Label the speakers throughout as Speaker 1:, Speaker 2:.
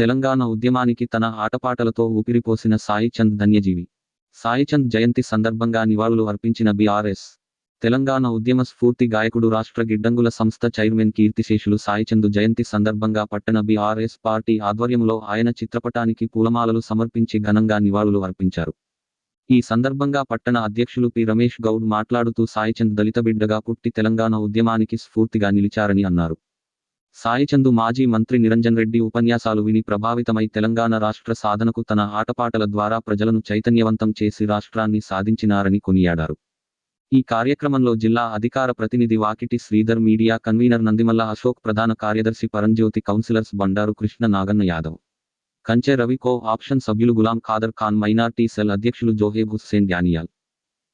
Speaker 1: తెలంగాణ ఉద్యమానికి తన ఆటపాటలతో ఊపిరిపోసిన సాయిచంద్ ధన్యజీవి. సాయిచంద్ జయంతి సందర్భంగా నివాళులు అర్పించిన బీఆర్ఎస్ తెలంగాణ ఉద్యమ స్ఫూర్తి గాయకుడు రాష్ట్ర గిడ్డంగుల సంస్థ చైర్మన్ కీర్తిశేషులు సాయిచంద్ జయంతి సందర్భంగా పట్టణ బీఆర్ఎస్ పార్టీ ఆధ్వర్యంలో ఆయన చిత్రపటానికి పూలమాలలు సమర్పించి ఘనంగా నివాళులు అర్పించారు. ఈ సందర్భంగా పట్టణ అధ్యక్షులు పి. రమేష్ గౌడ్ మాట్లాడుతూ సాయిచంద్ దళిత బిడ్డగా పుట్టి తెలంగాణ ఉద్యమానికి స్ఫూర్తిగా నిలిచారని అన్నారు. సాయిచందు మాజీ మంత్రి నిరంజన్ రెడ్డి ఉపన్యాసాలు విని ప్రభావితమై తెలంగాణ రాష్ట్ర సాధనకు తన ఆటపాటల ద్వారా ప్రజలను చైతన్యవంతం చేసి రాష్ట్రాన్ని సాధించినారని కొనియాడారు. ఈ కార్యక్రమంలో జిల్లా అధికార ప్రతినిధి వాకిటి శ్రీధర్ మీడియా కన్వీనర్ నందిమల్ల అశోక్ ప్రధాన కార్యదర్శి పరంజ్యోతి కౌన్సిలర్స్ బండారు కృష్ణ నాగన్న యాదవ్. కంచె రవికో ఆప్షన్ సభ్యులు గులాం ఖాదర్ ఖాన్ మైనార్టీ సెల్ అధ్యక్షులు జోహేబ్ హుస్సేన్ డానియాల్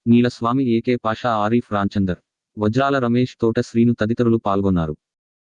Speaker 1: నీలస్వామి ఏకే పాషా ఆరిఫ్ రాంచందర్. వజ్రాల రమేష్ తోట శ్రీను తదితరులు పాల్గొన్నారు.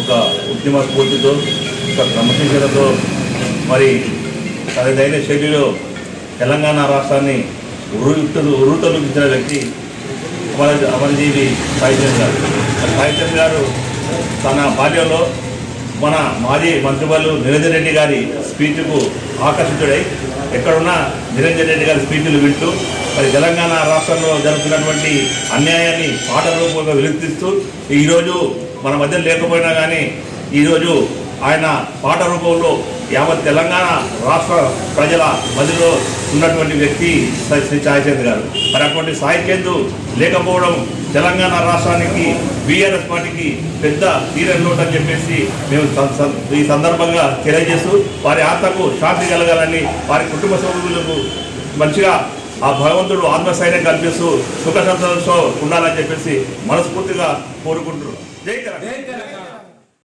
Speaker 2: ఒక ఉద్యమ స్ఫూర్తితో ఒక క్రమశిక్షణతో మరి తనదైన శైలిలో తెలంగాణ రాష్ట్రాన్ని ఉరుతలు ఉరుతలుపించిన వ్యక్తి అమర అమరజీవి సాయిచంద్ గారు. సాయిచంద్ గారు తన బాల్యంలో మన మాజీ మంత్రివర్యులు నిరంజన్ రెడ్డి గారి స్పీచ్కు ఆకర్షితుడై ఎక్కడున్నా నిరంజన్ రెడ్డి గారి స్పీచ్లు వింటూ మరి తెలంగాణ రాష్ట్రంలో జరుగుతున్నటువంటి అన్యాయాన్ని పాట రూపంగా వెలుగుతీస్తూ ఈరోజు మన మధ్య లేకపోయినా కానీ ఈరోజు ఆయన పాట రూపంలో యావత్ తెలంగాణ రాష్ట్ర ప్రజల మధ్యలో ఉన్నటువంటి వ్యక్తి శ్రీ- శ్రీ గారు. మరి అటువంటి సాయిచంద్ లేకపోవడం తెలంగాణ రాష్ట్రానికి బీఆర్ఎస్ పార్టీకి పెద్ద తీరని లోటు అని చెప్పేసి మేము ఈ సందర్భంగా తెలియజేస్తూ వారి ఆత్మకు శాంతి కలగాలని వారి కుటుంబ సభ్యులకు మంచిగా ఆ భగవంతుడు ఆత్మస్థైర్యం కల్పిస్తూ సుఖ సంతోషంతో ఉండాలని చెప్పేసి మనస్ఫూర్తిగా కోరుకుంటున్నాం. జై తెలంగాణ.